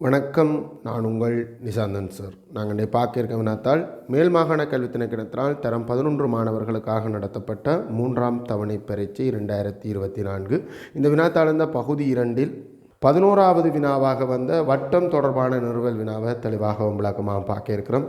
வணக்கம் நான் உங்கள் நிசாந்தன் சார். நாங்கள் இன்றைய பார்க்க வினாத்தால் மேல் மாகாண கல்வி திணைக்கிடத்தினால் தரம் பதினொன்று மாணவர்களுக்காக நடத்தப்பட்ட மூன்றாம் தவணை பரீட்சை இரண்டாயிரத்தி இருபத்தி நான்கு. இந்த வினாத்தாள் இந்த பகுதி இரண்டில் பதினோராவது வினாவாக வந்த வட்டம் தொடர்பான நிறுவல் வினாவை தெளிவாகவும் விளக்கமாக பார்க்க இருக்கிறோம்.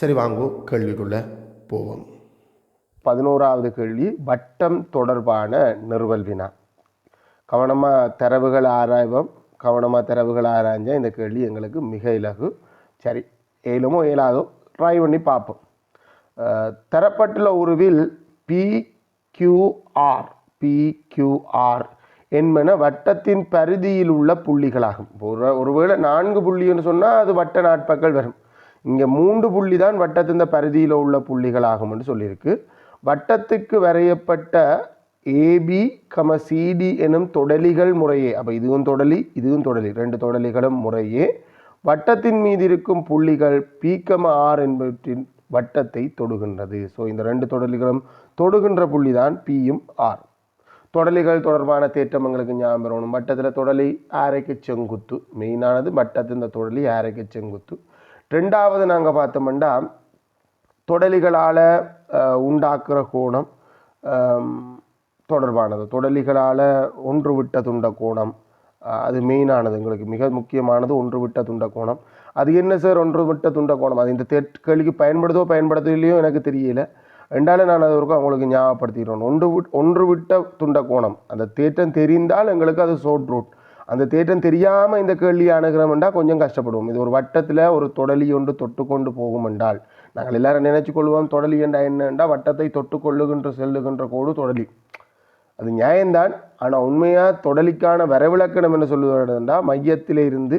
சரி வாங்கோ கேள்விக்குள்ளே போவோம். பதினோராவது கேள்வி வட்டம் தொடர்பான நிறுவல் வினா. கவனமாக தரவுகள் ஆராய்வோம். கவனமாக தரவுகள் ஆராய்ஞ்சால் இந்த கேள்வி எங்களுக்கு மிக இலகு. சரி ஏழுமோ ஏழாதோ ட்ரை பண்ணி பார்ப்போம். தரப்பட்டுள்ள உருவில் பிக்யூஆர் பிக்யூஆர் என்பன வட்டத்தின் பரிதியில் உள்ள புள்ளிகளாகும். ஒரு ஒருவேளை நான்கு புள்ளின்னு சொன்னால் அது வட்ட நாட்பக்கள் வரும். இங்கே மூன்று புள்ளி தான் வட்டத்தின் பரிதியில் உள்ள புள்ளிகள் ஆகும் என்று சொல்லியிருக்கு. வட்டத்துக்கு வரையப்பட்ட ஏபி கம சிடி எனும் தொடலிகள் முறையே அப்போ இதுவும் தொடலி இதுவும் தொடலி ரெண்டு தொடலிகளும் முறையே வட்டத்தின் மீது இருக்கும் புள்ளிகள் பி கம ஆர் என்பவற்றின் வட்டத்தை தொடுகின்றது. ஸோ இந்த ரெண்டு தொடலிகளும் தொடுகின்ற புள்ளி தான் பியும் ஆர் தொடலிகள் தொடர்பான தேற்றம் எங்களுக்கு ஞாபகம் வரணும். வட்டத்தில் தொடலி ஆரைக்கு செங்குத்து. மெயினானது வட்டத்தின் இந்த தொடலி ஆரைக்கு செங்குத்து. ரெண்டாவது நாங்கள் பார்த்தோம்னா தொடலிகளால் உண்டாக்குற கோணம் தொடர்பானது. தொடலிகளால் ஒன்று விட்ட துண்ட கோணம் அது மெயினானது எங்களுக்கு மிக முக்கியமானது ஒன்று விட்ட துண்ட கோணம். அது என்ன சார் ஒன்று விட்ட துண்ட கோணம்? அது இந்த தேட் பயன்படுதோ பயன்படுத்தலையோ எனக்கு தெரியல. ரெண்டாலும் நான் அது வரைக்கும் அவங்களுக்கு ஞாபகப்படுத்திக்கிறோம் ஒன்று விட் ஒன்று விட்ட துண்ட கோணம். அந்த தேற்றம் தெரிந்தால் எங்களுக்கு அது ஷோர்ட் ரூட் அந்த தேற்றம் தெரியாமல் இந்த கேள்வி அணுகிறோம்டா கொஞ்சம் கஷ்டப்படுவோம். இது ஒரு வட்டத்தில் ஒரு தொடலி ஒன்று தொட்டு கொண்டு போகும் என்றால் நாங்கள் எல்லாரும் நினைச்சு கொள்வோம் தொடலி என்றா என்னண்டா வட்டத்தை தொட்டு கொள்ளுகின்ற செல்லுகின்ற கோடு தொடலி. அது நியாயம்தான். ஆனால் உண்மையாக தொடலிக்கான வரவிலக்கணம் என்ன சொல்லுவதுண்டா மையத்தில் இருந்து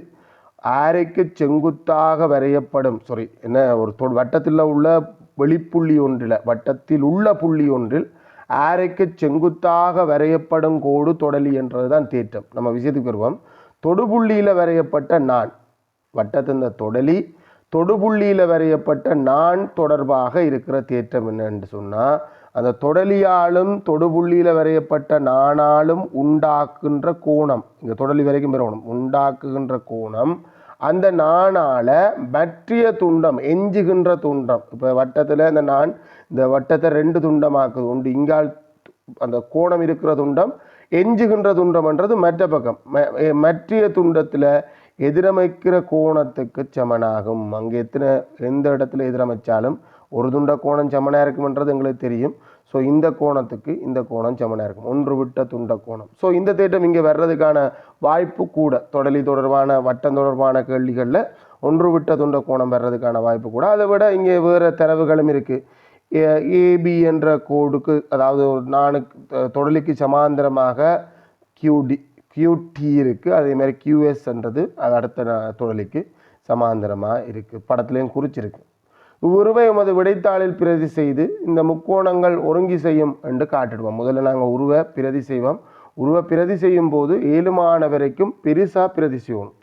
ஆரைக்கு செங்குத்தாக வரையப்படும் சாரி என்ன ஒரு தொ வட்டத்தில் உள்ள வெளிப்புள்ளி ஒன்றில் வட்டத்தில் உள்ள புள்ளி ஒன்றில் ஆரைக்கு செங்குத்தாக வரையப்படும் கோடு தொடலி என்றது தான் தேற்றம். நம்ம விஷயத்துக்கு வருவோம். தொடுபுள்ளியில் வரையப்பட்ட நான் வட்டத்தின் தொடலி தொடுபுள்ளியில் வரையப்பட்ட நான் தொடர்பாக இருக்கிற தேற்றம் என்னன்னு சொன்னால் அந்த தொடலியாலும் தொடுபுள்ளியில் வரையப்பட்ட நானாலும் உண்டாக்குகின்ற கோணம் இங்கே தொடலி வரைக்கும் பெறணும் உண்டாக்குகின்ற கோணம் அந்த நாணால் மற்றிய துண்டம் எஞ்சுகின்ற துண்டம். இப்போ வட்டத்தில் இந்த நான் இந்த வட்டத்தை ரெண்டு துண்டமாக்குது. உண்டு இங்கால் அந்த கோணம் இருக்கிற துண்டம் எஞ்சுகின்ற துண்டம்ன்றது மற்ற பக்கம். ம- மற்றிய துண்டத்தில் எதிரமைக்கிற கோணத்துக்கு சமனாகும். அங்கே எத்தனை எந்த இடத்துல எதிரமைச்சாலும் ஒரு துண்ட கோணம் சமனாக இருக்குமென்றது எங்களுக்கு தெரியும். ஸோ இந்த கோணத்துக்கு இந்த கோணம் சமனாக இருக்கும். ஒன்று விட்ட துண்ட கோணம். ஸோ இந்த தேட்டம் இங்கே வர்றதுக்கான வாய்ப்பு கூட தொடலி தொடர்பான வட்டம் தொடர்பான கேள்விகளில் ஒன்று விட்ட துண்ட கோணம் வர்றதுக்கான வாய்ப்பு கூட. அதை விட இங்கே வேறு தரவுகளும் இருக்குது ஏபி என்ற கோடுக்கு அதாவது ஒரு நானுக்கு தொடலிக்கு சமாந்தரமாக கியூடி கியூடி இருக்குது அதே மாதிரி கியூஎஸ்ன்றது அது அடுத்த நா- தொடலிக்கு சமாந்தரமாக இருக்குது படத்துலேயும் குறிச்சிருக்கு. உருவை எமது விடைத்தாளில் பிரதி செய்து இந்த முக்கோணங்கள் ஒருங்கி செய்யும் என்று காட்டிடுவோம். முதல்ல நாங்கள் உருவ பிரதி செய்வோம். உருவ பிரதி செய்யும் போது ஏழுமான வரைக்கும் பெருசாக பிரதி செய்யணும்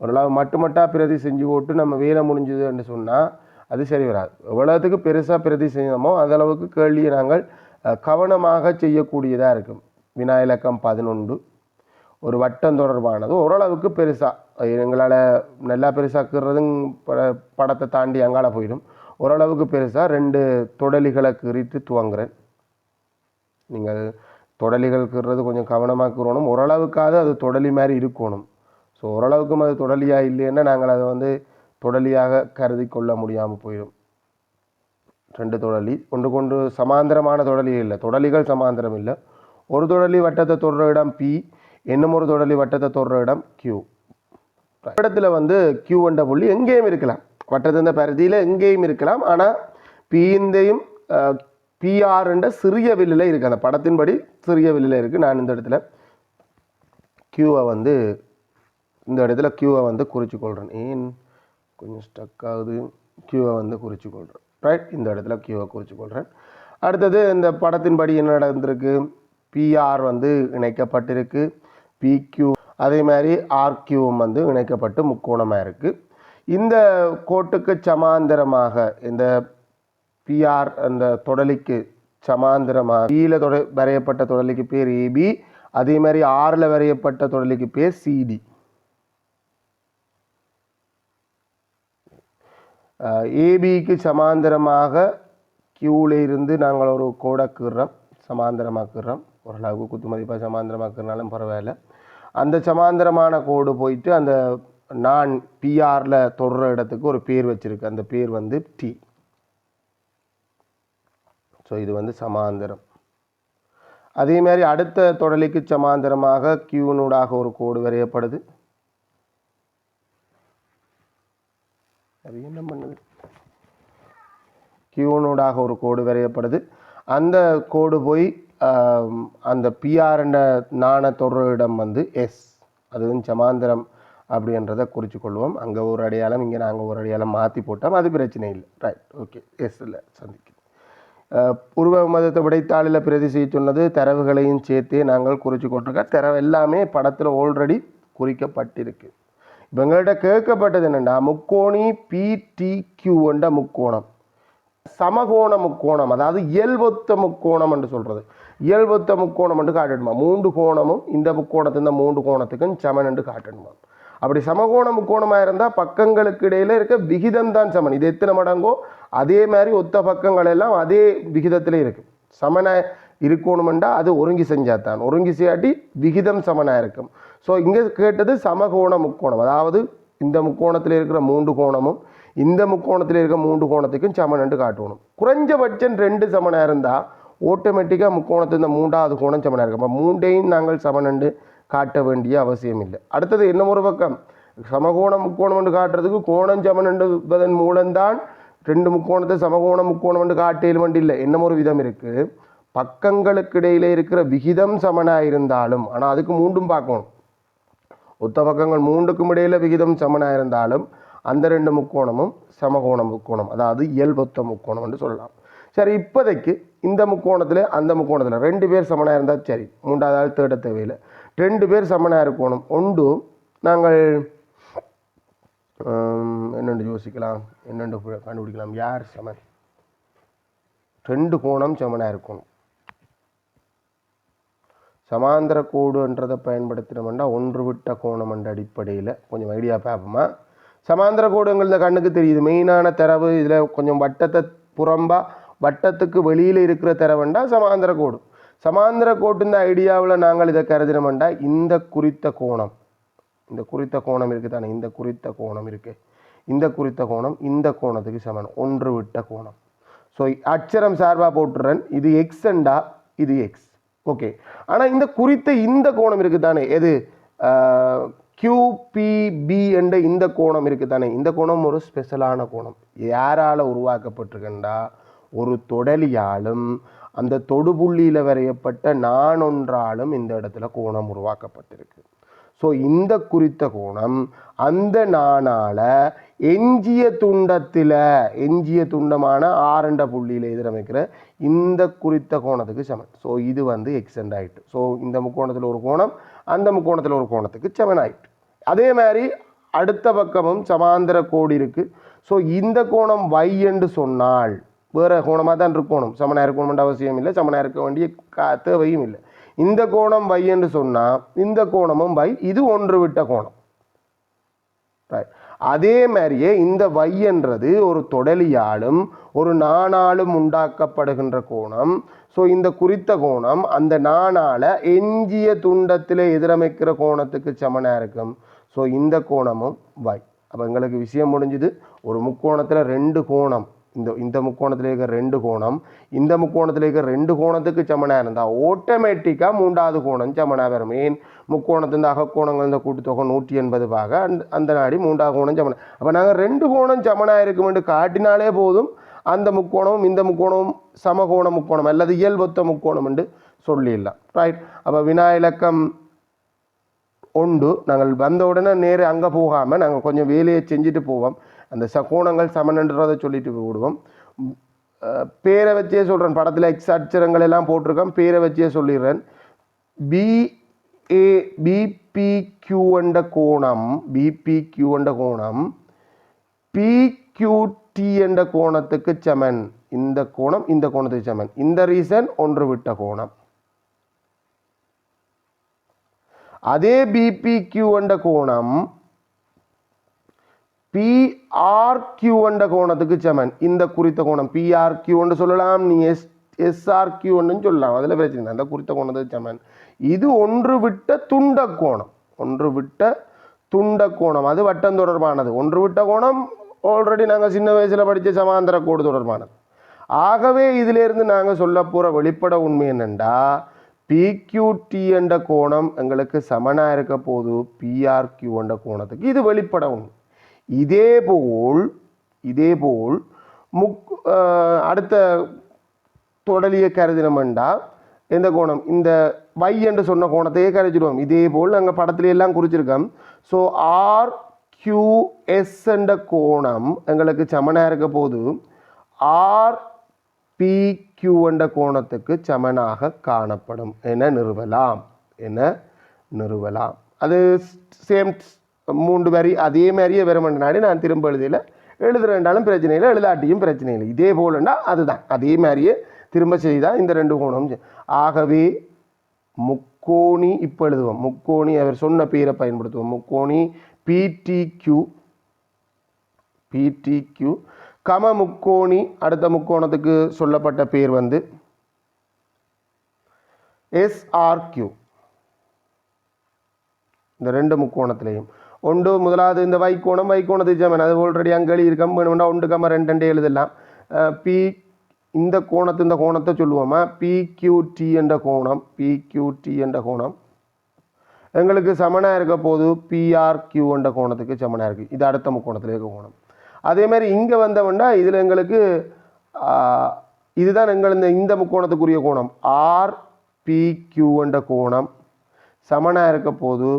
ஓரளவு மட்டுமட்டாக பிரதி செஞ்சு போட்டு நம்ம வேலை முடிஞ்சுதுன்னு சொன்னால் அது சரி வராது. எவ்வளோத்துக்கு பெருசாக பிரதி செய்யணுமோ அந்தளவுக்கு கேள்வியை நாங்கள் கவனமாக செய்யக்கூடியதாக இருக்கும். வினா இலக்கம் பதினொன்று. ஒரு வட்டம் தொடர்பானது ஓரளவுக்கு பெருசாக எங்களால் நல்லா பெருசாக்குறதும் படத்தை தாண்டி அங்கால போயிடும். ஓரளவுக்கு பெருசாக ரெண்டு தொடலிகளை கீறிட்டு துவங்குறேன். நீங்கள் தொடலிகள் கீறது கொஞ்சம் கவனமாக கீறணும். ஓரளவுக்காவது அது தொடலி மாதிரி இருக்கணும். ஸோ ஓரளவுக்கும் அது தொடலியாக இல்லைன்னா நாங்கள் அதை வந்து தொடலியாக கருதி கொள்ள முடியாமல் போயிடும். ரெண்டு தொடலி. ஒன்று கொண்டு சமாந்தரமான தொடலி இல்லை. தொடலிகள் சமாந்தரம் இல்லை. ஒரு தொடலி வட்டத்தை தொடுற இடம் பி இன்னும் ஒரு தொடலி வட்டத்தை தொடுற இடம் கியூ இடத்துல வந்து கியூ என்ற புள்ளி எங்கேயும் இருக்கலாம். வட்டத்தின் பரிதியில் எங்கேயும் இருக்கலாம். ஆனால் பிந்தையும் பிஆர் என்ற சிறிய வில்லில் இருக்குது அந்த படத்தின்படி சிறிய வில்லில் இருக்குது நான் இந்த இடத்துல க்யூவை வந்து இந்த இடத்துல க்யூவை வந்து குறித்து கொள்கிறேன் ஏன்? கொஞ்சம் ஸ்டக் ஆகுது. க்யூவை வந்து குறித்து கொள்கிறேன் ரைட் இந்த இடத்துல கியூவை குறித்து கொள்கிறேன் அடுத்தது இந்த படத்தின்படி என்ன நடந்திருக்கு? பிஆர் வந்து இணைக்கப்பட்டிருக்கு. பிக்யூ அதே மாதிரி ஆர்கியூவும் வந்து இணைக்கப்பட்டு முக்கோணமாக இருக்குது இந்த கோட்டுக்கு சமாந்தரமாக இந்த பிஆர் அந்த தொடலிக்கு சமாந்தரமாக e பியில் தொட வரையப்பட்ட தொடலிக்கு பேர் ஏபி அதே மாதிரி ஆறில் வரையப்பட்ட தொடலிக்கு பேர் சிடி ஏபிக்கு சமாந்தரமாக கியூவில் இருந்து நாங்கள் ஒரு கோடை சமாந்தரமாக்குறோம். ஓரளவுக்கு குத்து மதிப்பாக சமாந்தரமாக்குறனாலும் பரவாயில்ல. அந்த சமாந்தரமான கோடு போயிட்டு அந்த நான் பிஆரில் தொடுற இடத்துக்கு ஒரு பேர் வச்சுருக்கேன் அந்த பேர் வந்து டி ஸோ இது வந்து சமாந்தரம். அதே மாதிரி அடுத்த தொடலிக்கு சமாந்தரமாக கியூனூடாக ஒரு கோடு வரையப்படுது. அது என்ன பண்ணுது? கியூனூடாக ஒரு கோடு வரையப்படுது. அந்த கோடு போய் அந்த பிஆர் என்ற நாண தொடர் இடம் வந்து எஸ் அதுவும் சமாந்தரம். அப்படின்றத குறித்து கொள்வோம் அங்கே ஒரு அடையாளம் இங்கே நாங்கள் ஒரு அடையாளம் மாற்றி போட்டோம். அது பிரச்சனை இல்லை. ரைட் ஓகே எஸ் இல்லை. சந்திக்கு பூர்வ மதத்தை விடைத்தாளில் பிரதி செய்ய சொன்னது தரவுகளையும் சேர்த்தே நாங்கள் குறித்து கொண்டிருக்கோம். தரவு எல்லாமே படத்தில் ஆல்ரெடி குறிக்கப்பட்டிருக்கு. இப்போ எங்கள்கிட்ட கேட்கப்பட்டது என்னென்னா முக்கோணி பிடிக்யூ என்ற முக்கோணம். சமகோண முக்கோணம் அதாவது இயல்பொத்த முக்கோணம் என்று சொல்கிறது இயல்பொத்த முக்கோணம் என்று காட்டிடுமா மூன்று கோணமும் இந்த முக்கோணத்தின் இந்த மூன்று கோணத்துக்கும் சமன் என்று காட்டிடுமா அப்படி சமகோண முக்கோணமாக இருந்தால் பக்கங்களுக்கு இடையில இருக்க விகிதம் தான் சமன். இது எத்தனை மடங்கோ? அதே மாதிரி ஒத்த பக்கங்கள் எல்லாம் அதே விகிதத்தில் இருக்கு சமனாக இருக்கணுமெண்டா அது ஒருங்கி செஞ்சால் தான். ஒருங்கி செய்யாட்டி விகிதம் சமனாக இருக்கும். ஸோ இங்கே கேட்டது சமகோண முக்கோணம். அதாவது இந்த முக்கோணத்தில் இருக்கிற மூன்று கோணமும் இந்த முக்கோணத்தில் இருக்கிற மூன்று கோணத்துக்கும் சமனண்டு காட்டணும். குறைஞ்சபட்சம் ரெண்டு சமனாக இருந்தால் ஆட்டோமேட்டிக்காக முக்கோணத்து இந்த மூன்றாவது கோணம் சமனாக இருக்கும். அப்போ மூண்டையும் நாங்கள் சமனண்டு காட்ட வேண்டிய அவசியம் இல்லை அடுத்தது இன்னும் ஒரு பக்கம்? சமகோணம் முக்கோணம் என்று காட்டுறதுக்கு கோணம் சமன் என்பதன் மூலம்தான் ரெண்டு முக்கோணத்தை சமகோணம் முக்கோணம் என்று காட்டியல் வேண்டிய இல்லை. இன்னும் ஒரு விதம் இருக்குது பக்கங்களுக்கு இடையில இருக்கிற விகிதம் சமனாக இருந்தாலும் ஆனால் அதுக்கு மூண்டும் பார்க்கணும். ஒத்த பக்கங்கள் மூன்றுக்கும் இடையில விகிதம் சமனாக இருந்தாலும் அந்த ரெண்டு முக்கோணமும் சமகோண முக்கோணம் அதாவது இயல்பொத்த முக்கோணம் என்று சொல்லலாம். சரி இப்போதைக்கு இந்த முக்கோணத்தில் அந்த முக்கோணத்தில் ரெண்டு பேர் சமனாக இருந்தால் சரி. மூன்றாவது ஆள் தேட தேவையில்லை. ரெண்டு பேர் சமனாக இருக்கணும். ஒன்று நாங்கள் என்னென்று யோசிக்கலாம். என்னென்று கண்டுபிடிக்கலாம். யார் சமன்? ரெண்டு கோணம் சமனாக இருக்கணும். சமாந்திர கோடுன்றதை பயன்படுத்தினோம்னா ஒன்று விட்ட கோணம் என்ற அடிப்படையில் கொஞ்சம் ஐடியா பார்ப்போமா? சமாந்திர கோடுங்கிறது கண்ணுக்கு தெரியுது. மெயினான தரவு இதில் கொஞ்சம் வட்டத்தை புறம்பா வட்டத்துக்கு வெளியில் இருக்கிற தரவுண்டா சமாந்திர கோடு. சமாந்திர கோட்டுந்த ஐடியாவில் நாங்கள் இதை கருதினோம்டா இந்த குறித்த கோணம் இந்த குறித்த கோணம் இருக்குது தானே இந்த குறித்த கோணம் இருக்குது இந்த குறித்த கோணம் இந்த கோணத்துக்கு சமன் ஒன்று விட்ட கோணம். ஸோ அச்சரம் சார்பாக போட்டுறேன் இது எக்ஸ்ண்டா இது எக்ஸ் ஓகே ஆனால் இந்த குறித்த இந்த கோணம் இருக்குது தானே எது? கியூபிபி என்ற இந்த கோணம் இருக்குது தானே இந்த கோணம் ஒரு ஸ்பெஷலான கோணம். யாரால் உருவாக்கப்பட்டிருக்கண்டா ஒரு தொடலியாலும் அந்த தொடுபுள்ளியில் வரையப்பட்ட நானொன்றாலும் இந்த இடத்துல கோணம் உருவாக்கப்பட்டிருக்கு. ஸோ இந்த குறித்த கோணம் அந்த நாணால் எஞ்சிய துண்டத்தில் எஞ்சிய துண்டமான ஆரண்ட புள்ளியில் எதிரமைக்கிற இந்த குறித்த கோணத்துக்கு சமன். ஸோ இது வந்து எக்ஸ்டெண்ட் ஆகிட்டு ஸோ இந்த முக்கோணத்தில் ஒரு கோணம் அந்த முக்கோணத்தில் ஒரு கோணத்துக்கு சமன் ஆயிட்டு. அதே மாதிரி அடுத்த பக்கமும் சமாந்தர கோடு இருக்குது ஸோ இந்த கோணம் வை என்று சொன்னால் வேறு கோணமாக தான் இருக்கணும். சமனாக இருக்கணும்ன்ற அவசியம் இல்லை. சமனாக இருக்க வேண்டிய கா- தேவையும் இல்லை. இந்த கோணம் வை என்று சொன்னால் இந்த கோணமும் வை இது ஒன்று விட்ட கோணம். Right. அதே மாதிரியே இந்த வையன்றது ஒரு தொடலியாலும் ஒரு நாணாலும் உண்டாக்கப்படுகின்ற கோணம். ஸோ இந்த குறித்த கோணம் அந்த நாணால எஞ்சிய துண்டத்தில் எதிரமைக்கிற கோணத்துக்கு சமனாக இருக்கும். ஸோ இந்த கோணமும் வை அப்போ எங்களுக்கு விஷயம் முடிஞ்சுது. ஒரு முக்கோணத்தில் ரெண்டு கோணம். இந்த இந்த முக்கோணத்தில் இருக்கிற ரெண்டு கோணம் இந்த முக்கோணத்தில் இருக்கிற ரெண்டு கோணத்துக்கு சமனாக இருந்தால் ஆட்டோமேட்டிக்காக மூன்றாவது கோணம் சமனாக வரும். ஏன்? முக்கோணத்தின் அகக்கோணங்கள் இந்த கூட்டுத்தொகை நூற்றி எண்பது பாக அந்த அந்த நாடி மூன்றாவது கோணம் சமனா. அப்போ நாங்கள் ரெண்டு கோணம் சமனாக இருக்குமென்று காட்டினாலே போதும் அந்த முக்கோணமும் இந்த முக்கோணமும் சமகோண முக்கோணம் அல்லது இயல்பொத்த முக்கோணம் என்று சொல்லிடலாம். ரைட் அப்போ வினா இலக்கம் உண்டு நாங்கள் வந்த உடனே நேரே அங்கே போகாமல் நாங்கள் கொஞ்சம் வேலையை செஞ்சுட்டு போவோம். அந்த சகோணங்கள் சமனன்றதை சொல்லிட்டு விடுவோம். பேரை வச்சே சொல்கிறேன் படத்தில் எக்ஸ் அட்சரங்கள் எல்லாம் போட்டிருக்கேன். பேரை வச்சே சொல்லிடுறேன். பி ஏ பிபிக்யூ கோணம் பிபிக்யூ கோணம் பிக்யூடி என்ற கோணத்துக்கு சமன். இந்த கோணம் இந்த கோணத்துக்கு சமன். இந்த ரீசன் ஒன்று விட்ட கோணம். அதே பிபிக்யூ என்ற கோணம் பிஆர்கியூன்ற கோணத்துக்கு சமன். இந்த குறித்த கோணம் பிஆர்கியூன்னு சொல்லலாம். நீ எஸ் எஸ்ஆர்கியூன்னு சொல்லலாம். அதில் பிரச்சனை அந்த குறித்த கோணத்துக்கு சமன். இது ஒன்று விட்ட துண்ட கோணம். ஒன்று விட்ட துண்ட கோணம். அது வட்டம் தொடர்பானது. ஒன்று விட்ட கோணம் ஆல்ரெடி நாங்கள் சின்ன வயசில் படித்த சமாந்தர கோடு தொடர்பானது. ஆகவே இதிலிருந்து நாங்கள் சொல்ல போகிற வெளிப்பட உண்மை என்னென்னா பிக்யூடி என்ற கோணம் எங்களுக்கு சமனாக இருக்க போது பிஆர்கியூ என்ற கோணத்துக்கு இது வெளிப்பட உண்மை. இதேபோல் இதேபோல் முக் அடுத்த தொடலியை கருதினமெண்டா எந்த கோணம்? இந்த வை என்று சொன்ன கோணத்தையே கரைச்சிடுவோம் இதே போல் நாங்கள் படத்துல எல்லாம் குறிச்சிருக்கோம். ஸோ ஆர் கியூஎஸ் என்ற கோணம் எங்களுக்கு சமனாக இருக்க போது ஆர் பிக்யூ என்ற கோணத்துக்கு சமனாக காணப்படும். என நிறுவலாம். என நிறுவலாம். அது சேம் மூன்று வரி அதே மாதிரியே வருமன்னாடி நான் திரும்ப எழுதியில் எழுதுறேன்டாலும் பிரச்சனை இல்லை எழுதாட்டியும் பிரச்சனை இல்லை. இதே போலன்னா அதுதான். அதே மாதிரியே திரும்ப செய்தால் இந்த ரெண்டு கோணம் ஆகவே முக்கோணி இப்போ எழுதுவோம். முக்கோணி அவர் சொன்ன பேரை பயன்படுத்துவோம். முக்கோணி பிடிக்யூ பிடிக்யூ கம முக்கோணி அடுத்த முக்கோணத்துக்கு சொல்லப்பட்ட பேர் வந்து எஸ்ஆர்கியூ இந்த ரெண்டு முக்கோணத்திலையும். ஒன்று முதலாவது இந்த வைக்கோணம் வைக்கோண சமன் அது ஆல்ரெடி அங்கே எழுதியிருக்கோம் வேணும்னா ஒன்று கம்ம ரெண்டு ரெண்டு எழுதலாம். பி இந்த கோணத்து இந்த கோணத்தை சொல்லுவோமா? பிக்யூடி என்ற கோணம் பிக்யூடி என்ற கோணம். எங்களுக்கு சமனாக இருக்க போது பிஆர்கியூ என்ற கோணத்துக்கு சமனாக இருக்குது இது அடுத்த முக்கோணத்தில் இருக்க கோணம். அதே மாதிரி இங்கே வந்தவொன்னா இதில் எங்களுக்கு இதுதான் எங்கள் இந்த இந்த முக்கோணத்துக்குரிய கோணம். ஆர் பிக்யூ என்ற கோணம். சமனாக இருக்க போது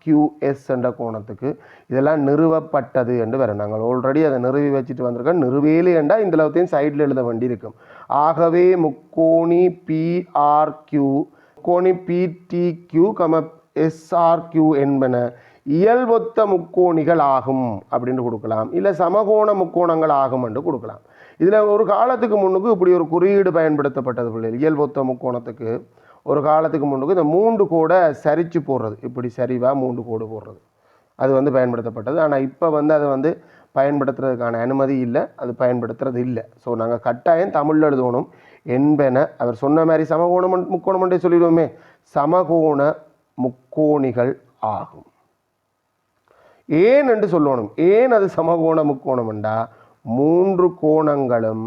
ஆர்கியூஎஸ் என்ற கோணத்துக்கு இதெல்லாம் நிறுவப்பட்டது என்று வரும் நாங்கள் ஆல்ரெடி அதை நிறுவி வச்சுட்டு வந்திருக்கோம். நிறுவேலு என்றால் இந்த லவத்தையும் சைடில் எழுத வேண்டி இருக்கும். ஆகவே முக்கோணி பிஆர்கியூ முக்கோணி பிடிக்யூ கம எஸ்ஆர்கியூ என்பன இயல்பொத்த முக்கோணிகள் ஆகும் அப்படின்னு கொடுக்கலாம். இல்லை சமகோண முக்கோணங்கள் ஆகும் என்று கொடுக்கலாம். இதில் ஒரு காலத்துக்கு முன்னுக்கு இப்படி ஒரு குறியீடு பயன்படுத்தப்பட்டது பிள்ளைகள். இயல்பொத்த முக்கோணத்துக்கு ஒரு காலத்துக்கு முன்னுக்கு இந்த மூன்று கோடை சரிச்சு போடுறது. இப்படி சரிவாக மூன்று கோடு போடுறது. அது வந்து பயன்படுத்தப்பட்டது. ஆனால் இப்போ வந்து அதை வந்து பயன்படுத்துறதுக்கான அனுமதி இல்லை. அது பயன்படுத்துறது இல்லை. ஸோ நாங்கள் கட்டாயம் தமிழில் எழுதணும். என்பன அவர் சொன்ன மாதிரி சமகோணம் முக்கோணம் சொல்லிடுவோமே. சமகோண முக்கோணிகள் ஆகும். ஏன் என்று சொல்லணும். ஏன் அது சமகோண முக்கோணம்ண்டா மூன்று கோணங்களும்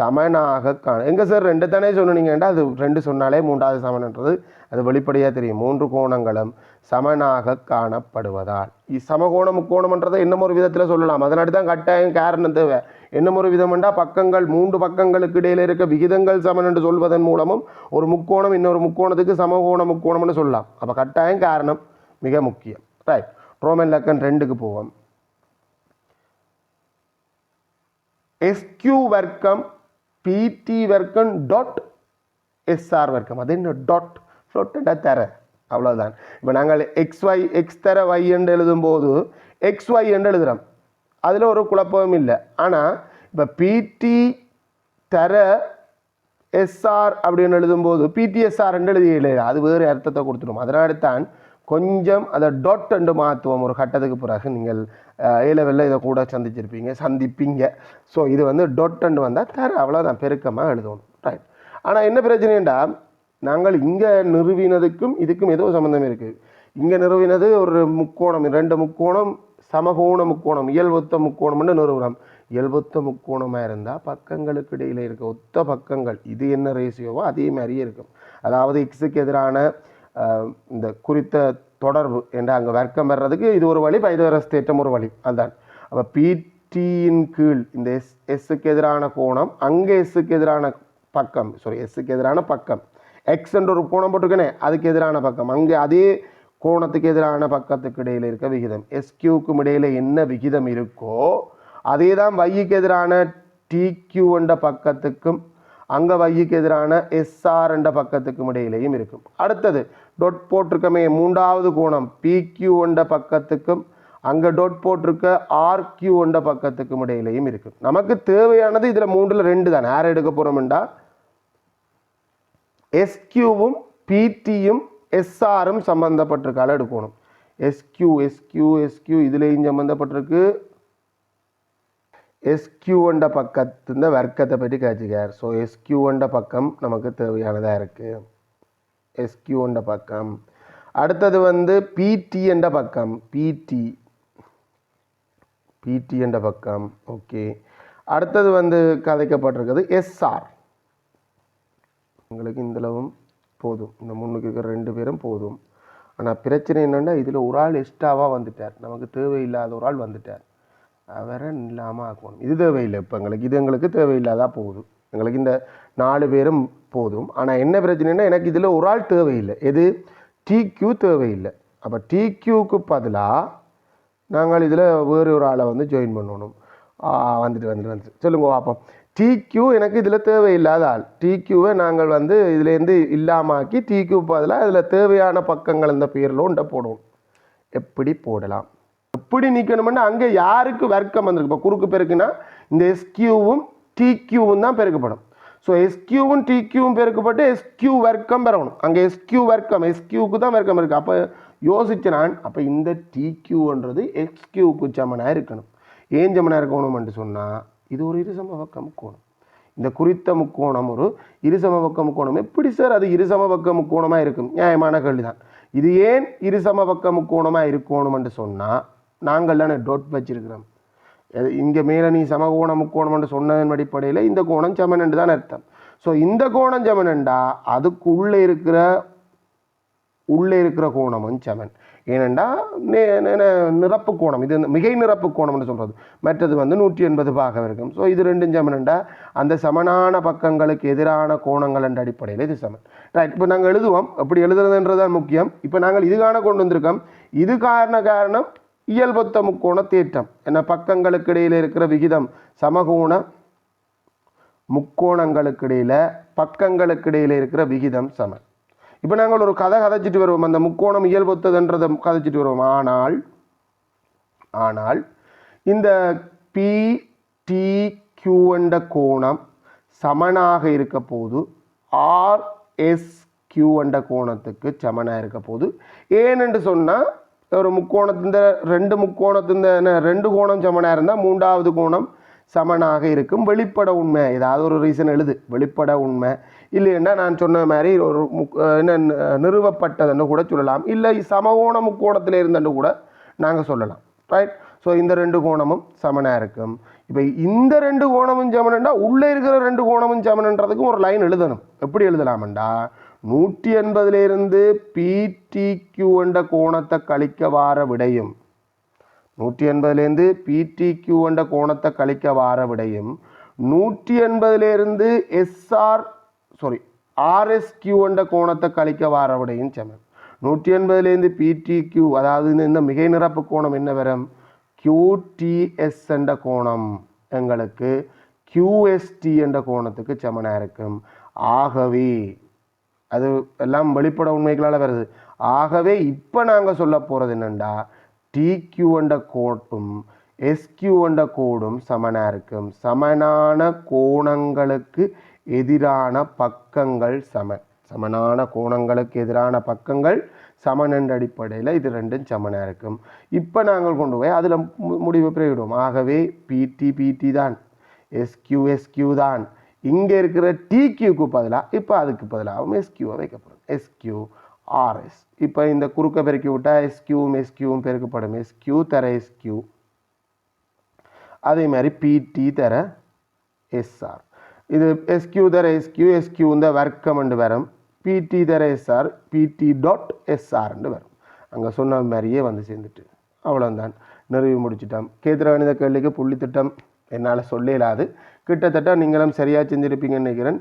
சமனாக காண எங்கே சார் ரெண்டு தானே சொன்னீங்கடா அது ரெண்டு சொன்னாலே மூன்றாவது சமன்ன்றது. அது வெளிப்படையாக தெரியும். மூன்று கோணங்களும் சமனாக காணப்படுவதால். சமகோணம் முக்கோணம்ன்றதை இன்னும் ஒரு விதத்தில் சொல்லலாம். அதனாடி தான் கட்டாயம் காரணம் தேவை. இன்னும் ஒரு விதம்ண்டா பக்கங்கள் மூன்று பக்கங்களுக்கு இடையில இருக்க விகிதங்கள் சமன் என்று சொல்வதன் மூலமும் ஒரு முக்கோணம் இன்னொரு முக்கோணத்துக்கு சமகோண முக்கோணம்னு சொல்லலாம். அப்போ கட்டாயம் காரணம் மிக முக்கியம். ரைட் ரோமன் லக்கன் ரெண்டுக்கு போவோம். எஸ்கியூ வர்க்கம் பிடி வர்க்கம் டாட் எஸ்ஆர் வர்க்கம் அது என்ன? டாட் ஃப்ளோட்டடாக தர. அவ்வளோதான் இப்போ நாங்கள் எக்ஸ் ஒய் எக்ஸ் தர ஒய் என்று எழுதும்போது எக்ஸ் ஒய் என்று எழுதுகிறோம் அதில் ஒரு குழப்பமும் இல்லை. ஆனால் இப்போ பிடி தர எஸ்ஆர் அப்படின்னு எழுதும்போது பிடிஎஸ்ஆர் என்று எழுதியில்லை அது வேறு அர்த்தத்தை கொடுத்துடும். அதனால தான் கொஞ்சம் அதை டொட் என்று மாற்றுவோம் ஒரு கட்டத்துக்கு பிறகு நீங்கள் ஏ லெவலில் இதை கூட சந்திச்சிருப்பீங்க சந்திப்பீங்க. ஸோ இது வந்து டொட் அண்டு வந்தால் தர அவ்வளோதான் பெருக்கமாக எழுதணும். ரைட் ஆனால் என்ன பிரச்சனைண்டா நாங்கள் இங்கே நிறுவினதுக்கும் இதுக்கும் ஏதோ சம்மந்தம் இருக்குது இங்கே நிறுவினது ஒரு முக்கோணம் ரெண்டு முக்கோணம் சமகோண முக்கோணம் இயல்பொத்த முக்கோணம்னு நிறுவனம் இயல்பொத்த முக்கோணமாக இருந்தால் பக்கங்களுக்கு இடையில் இருக்க ஒத்த பக்கங்கள் இது என்ன ரேசியோவோ அதே மாதிரியே இருக்கும். அதாவது எக்ஸுக்கு எதிரான இந்த குறித்த தொடர்பு என்ற அங்கே வர்க்கம் வர்றதுக்கு இது ஒரு வழி பைதரஸ் தேற்றம் ஒரு வழி அதுதான். அப்போ பிடியின் கீழ் இந்த எஸ் எஸ்ஸுக்கு எதிரான கோணம் அங்கே எஸ்ஸுக்கு எதிரான பக்கம் சாரி எஸ்ஸுக்கு எதிரான பக்கம். எக்ஸ் என்ற ஒரு கோணம் போட்டிருக்கேனே அதுக்கு எதிரான பக்கம். அங்கே அதே கோணத்துக்கு எதிரான பக்கத்துக்கு இடையில் இருக்க விகிதம். எஸ்கியூக்கும் இடையில் என்ன விகிதம் இருக்கோ அதே தான் வையிக்கு எதிரான டிக்யூ என்ற பக்கத்துக்கும் அங்கே வையிக்கு எதிரான எஸ்ஆர் என்ற பக்கத்துக்கும் இடையிலேயும் இருக்கும். அடுத்தது டொட் போட்டிருக்கமே மூன்றாவது கோணம் பிக்யூ என்ற பக்கத்துக்கும் அங்கே டொட் போட்டிருக்க ஆர்கியூ என்ற பக்கத்துக்கும் இடையிலையும் இருக்குது நமக்கு தேவையானது இதில் மூன்றில் ரெண்டு தான். யார் எடுக்க போகிறோம்டா எஸ்கியூவும் பிடியும் எஸ்ஆரும் சம்மந்தப்பட்டிருக்கால எடுக்கணும். எஸ்கியூ எஸ்கியூ எஸ்கியூ இதுலேயும் சம்மந்தப்பட்டிருக்கு எஸ்கியூ பக்கத்து இந்த வர்க்கத்தை பற்றி காய்ச்சிக்கார் ஸோ எஸ்கியூ என்ற பக்கம் நமக்கு தேவையானதாக இருக்குது எஸ்கியூ என்ற பக்கம். அடுத்தது வந்து பிடி என்ற பக்கம். பிடி பிடி என்ற பக்கம். ஓகே அடுத்தது வந்து கதைக்கப்பட்டிருக்கிறது எஸ்ஆர் உங்களுக்கு இந்தளவும் போதும். இந்த முன்னுக்கு இருக்கிற ரெண்டு பேரும் போதும். ஆனால் பிரச்சனை என்னென்னா இதில் ஒரு ஆள் எக்ஸ்ட்ராவாக வந்துட்டார். நமக்கு தேவையில்லாத ஒரு ஆள் வந்துட்டார். அவரை இல்லாமல் ஆக்கணும் இது தேவையில்லை. இப்போ எங்களுக்கு இது எங்களுக்கு தேவையில்லாதா போகுது. எங்களுக்கு இந்த நாலு பேரும் போதும். ஆனால் என்ன பிரச்சனைனா எனக்கு இதில் ஒரு ஆள் தேவையில்லை. எது? டிக்யூ தேவையில்லை. அப்போ டிக்யூக்கு பதிலாக நாங்கள் இதில் வேறு ஒரு ஆளை வந்து ஜாயின் பண்ணணும். வந்துட்டு வந்துட்டு வந்துட்டு. சொல்லுங்க பார்ப்போம் டிக்யூ எனக்கு இதில் தேவையில்லாத ஆள். டிக்யூவை நாங்கள் வந்து இதுலேருந்து இல்லாமாக்கி டிக்யூ பதிலாக இதில் தேவையான பக்கங்கள் இந்த பேரில் உண்டை போடுவோம் எப்படி போடலாம்? எப்படி நீக்கணும்னா அங்கே யாருக்கு வர்க்கம் வந்திருக்கு? இப்போ குறுக்கு பெருக்குன்னா இந்த எஸ்கியூவும் டிக்யூவும் தான் பெருக்கப்படும். ஸோ எஸ்கியூவும் டிக்யூவும் பெருக்கப்பட்டு எஸ்கியூ வர்க்கம் பெறணும். அங்கே எஸ்கியூ வர்க்கம் எஸ்கியூக்கு தான் வர்க்கம் இருக்குது அப்போ யோசிச்சு நான் அப்போ இந்த டிக்யூன்றது எக்ஸ்கியூக்கு சமனாக இருக்கணும். ஏன் சமனாக இருக்கணும்னு சொன்னால் இது ஒரு இருசம பக்க முக்கோணம் இந்த குறித்த முக்கோணம் ஒரு இருசம பக்க முக்கோணம் எப்படி சார் அது இருசம பக்க முக்கோணமாக இருக்கும்? நியாயமான கேள்வி தான் இது ஏன் இருசம பக்க முக்கோணமாக இருக்கணும்னு சொன்னால் நாங்கள் தானே டோட் வச்சிருக்கிறோம். இங்கே மேலே நீ சமகோண என்று சொன்னதன் அடிப்படையில் இந்த கோணம் சமனண்டு தான் அர்த்தம். ஸோ இந்த கோணம் சமனண்டா அதுக்குள்ளே இருக்கிற உள்ளே இருக்கிற கோணமும் சமன். ஏனெண்டா நிரப்பு கோணம். இது மிகை நிரப்பு கோணம்னு சொல்கிறது மற்றது வந்து நூற்றி எண்பது பாகம் இருக்கும். ஸோ இது ரெண்டும் சமனண்டா அந்த சமனான பக்கங்களுக்கு எதிரான கோணங்கள் என்ற அடிப்படையில் இது சமன். ரைட் இப்போ நாங்கள் எழுதுவோம். அப்படி எழுதுறதுன்றது தான் முக்கியம். இப்போ நாங்கள் இதுக்கான கொண்டு வந்திருக்கோம். இது காரண காரணம் இயல்பொத்த முக்கோண தேற்றம் என பக்கங்களுக்கு இடையில் இருக்கிற விகிதம் சமகோண முக்கோணங்களுக்கு இடையில் பக்கங்களுக்கு இடையில இருக்கிற விகிதம் சமன் இப்போ நாங்கள் ஒரு கதை கதைச்சிட்டு வருவோம். அந்த முக்கோணம் இயல்பொத்ததுன்றதை கதைச்சிட்டு வருவோம். ஆனால் ஆனால் இந்த பி டி கியூ என்ற கோணம் சமனாக இருக்க போது ஆர் எஸ் கியூ என்ற கோணத்துக்கு சமனாக இருக்க போது ஏனென்று சொன்னால் ஒரு முக்கோணத்தின் ரெண்டு முக்கோணத்தின் என்ன, ரெண்டு கோணம் சமனாக இருந்தால் மூன்றாவது கோணம் சமனாக இருக்கும். வெளிப்பட உண்மை. ஏதாவது ஒரு ரீசன் எழுது. வெளிப்பட உண்மை. இல்லைன்னா நான் சொன்ன மாதிரி ஒரு முக் என்ன நிறுவப்பட்டதுன்னு கூட சொல்லலாம். இல்லை சமகோண முக்கோணத்தில் இருந்தன்னு கூட நாங்கள் சொல்லலாம். ரைட் ஸோ இந்த ரெண்டு கோணமும் சமனாக இருக்கும். இப்போ இந்த ரெண்டு கோணமும் சமனண்டா உள்ளே இருக்கிற ரெண்டு கோணமும் சமனன்றதுக்கும் ஒரு லைன் எழுதணும். எப்படி எழுதலாமண்டா நூற்றி எண்பதுலேருந்து பிடிக்யூ என்ற கோணத்தை கழிக்க வார விடையும். நூற்றி எண்பதுலேருந்து பிடிக்யூ என்ற கோணத்தை கழிக்க வார விடையும். நூற்றி எண்பதுலேருந்து எஸ்ஆர் சாரி ஆர்எஸ்கியூ என்ற கோணத்தை கழிக்க வார விடையும் சமம் நூற்றி எண்பதுலேருந்து பிடிக்யூ அதாவது இந்த- மிகை நிரப்பு கோணம் என்ன வரும்? கியூடிஎஸ் என்ற கோணம் எங்களுக்கு கியூஎஸ்டி என்ற கோணத்துக்கு சமனாக இருக்கும். ஆகவே அது எல்லாம் வெளிப்பட உண்மைகளால் வருது. ஆகவே இப்போ நாங்கள் சொல்ல போகிறது என்னென்னா டிக்யூ என்ற கோட்டும் எஸ்கியூண்ட என்ற கோடும் சமனாக இருக்கும். சமனான கோணங்களுக்கு எதிரான பக்கங்கள் சம சமனான கோணங்களுக்கு எதிரான பக்கங்கள் சமன் என்ற அடிப்படையில் இது ரெண்டும் சமனாக இருக்கும். இப்போ நாங்கள் கொண்டு போய் அதில் முடிவு பிரயோகிடுவோம் ஆகவே பிடி பிடி தான். எஸ்கியூ எஸ்கியூ தான். இங்கே இருக்கிற டிக்யூக்கு பதிலாக இப்போ அதுக்கு பதிலாகவும் எஸ்கியூவை வைக்கப்படும். எஸ்கியூ ஆர்எஸ் இப்போ இந்த குறுக்க பெருக்கி விட்டால் எஸ்கியூவும் எஸ்கியூவும் பெருக்கப்படும். எஸ்கியூ தர எஸ்கியூ அதே மாதிரி பிடி தர எஸ்ஆர் இது எஸ்கியூ தர எஸ்கியூ எஸ்கியூ இந்த வர்க்கம்ண்டு வரும். பிடி தர எஸ்ஆர் பிடி டாட் எஸ்ஆர்ன்னு வரும். அங்கே சொன்ன மாதிரியே வந்து சேர்ந்துட்டு. அவ்வளோதான் நிறைவு முடிச்சிட்டோம். கேத்திர கணித கேள்விக்கு புள்ளி திட்டம். என்னால் சொல்ல இல்லாது கிட்டத்தட்ட நீங்களும் சரியாக செஞ்சுருப்பீங்கன்னு நினைக்கிறேன்.